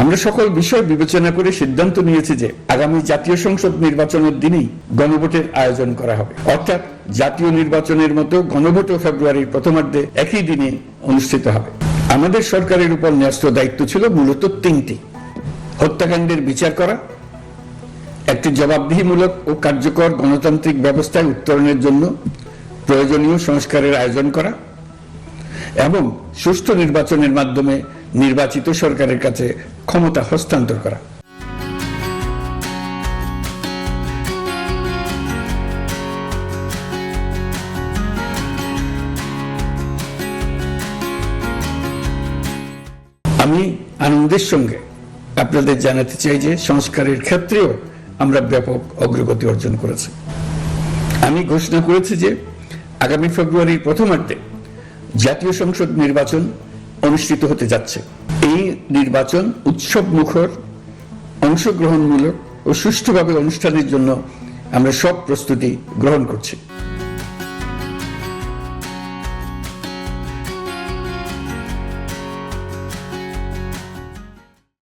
আমরা সকল বিষয় বিবেচনা করে সিদ্ধান্ত নিয়েছি যে আগামী জাতীয় সংসদ নির্বাচনের দিনেই গণভোটের আয়োজন করা হবে। অর্থাৎ জাতীয় নির্বাচনের মতো গণভোটও ফেব্রুয়ারির প্রথমার্ধে একই দিনে অনুষ্ঠিত হবে। আমাদের সরকারের উপর ন্যস্ত দায়িত্ব ছিল মূলত তিনটি। হত্যাকাণ্ডের বিচার করা, একটি জবাবদিহিমূলক ও কার্যকর গণতান্ত্রিক ব্যবস্থায় উত্তরণের জন্য প্রয়োজনীয় সংস্কারের আয়োজন করা এবং সুষ্ঠু নির্বাচনের মাধ্যমে নির্বাচিত সরকারের কাছে ক্ষমতা হস্তান্তর করা। আমি আনন্দের সঙ্গে আপনাদের জানাতে চাই যে সংস্কারের ক্ষেত্রেও আমরা ব্যাপক অগ্রগতি অর্জন করেছি। আমি ঘোষণা করেছি যে আগামী ফেব্রুয়ারির প্রথমার্ধে জাতীয় সংসদ নির্বাচন অনুষ্ঠিত হতে যাচ্ছে। এই নির্বাচন উৎসব মুখর অংশগ্রহণমূলক ও সুষ্ঠুভাবে অনুষ্ঠানের জন্য আমরা সব প্রস্তুতি গ্রহণ করছি।